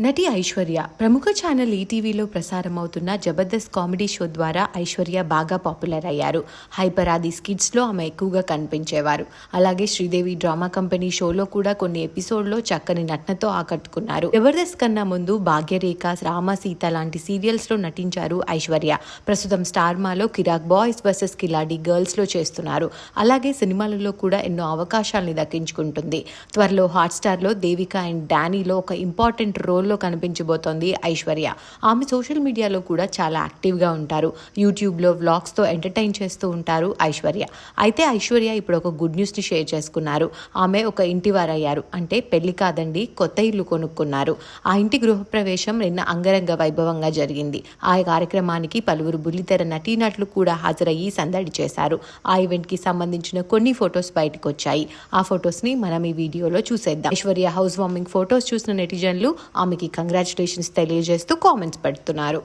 నటి ఐశ్వర్య ప్రముఖ ఛానల్ ఈటీవీలో ప్రసారమవుతున్న జబర్దస్త్ కామెడీ షో ద్వారా ఐశ్వర్య బాగా పాపులర్ అయ్యారు. హైపర్ ఆది స్కిట్స్లో ఆమె ఎక్కువగా కనిపించేవారు. అలాగే శ్రీదేవి డ్రామా కంపెనీ షోలో కూడా కొన్ని ఎపిసోడ్లో చక్కని నటనతో ఆకట్టుకున్నారు. జబర్దస్త్ కన్నా ముందు భాగ్యరేఖ రామ సీత లాంటి సీరియల్స్లో నటించారు ఐశ్వర్య. ప్రస్తుతం స్టార్మాలో కిరాక్ బాయ్స్ వర్సెస్ కిలాడి గర్ల్స్లో చేస్తున్నారు. అలాగే సినిమాలలో కూడా ఎన్నో అవకాశాలని దక్కించుకుంటుంది. త్వరలో హాట్స్టార్లో దేవిక అండ్ డానీలో ఒక ఇంపార్టెంట్ రోల్ రోల్లో కనిపించబోతోంది ఐశ్వర్య. ఆమె సోషల్ మీడియాలో కూడా చాలా యాక్టివ్గా ఉంటారు. యూట్యూబ్లో వ్లాగ్స్తో ఎంటర్టైన్ చేస్తూ ఉంటారు ఐశ్వర్య. అయితే ఐశ్వర్య ఇప్పుడు ఒక గుడ్ న్యూస్ని షేర్ చేసుకున్నారు. ఆమె ఒక ఇంటి వారయ్యారు అంటే పెళ్ళి కాదండి కొత్త ఇల్లు కొనుక్కున్నారు. ఆ ఇంటి గృహప్రవేశం నిన్న అంగరంగ వైభవంగా జరిగింది. ఆ కార్యక్రమానికి పలువురు బుల్లితెర నటీనటులు కూడా హాజరయ్యి సందడి చేశారు. ఆ ఈవెంట్కి సంబంధించిన కొన్ని ఫొటోస్ బయటకు వచ్చాయి ఆ ఫొటోస్ని మనం ఈ వీడియోలో చూసేద్దాం. ఐశ్వర్య హౌస్ వార్మింగ్ ఫొటోస్ చూసిన నెటిజన్లు ఆమెకి కంగ్రాచులేషన్స్ తెలియజేస్తూ కామెంట్స్ పెడుతున్నారు.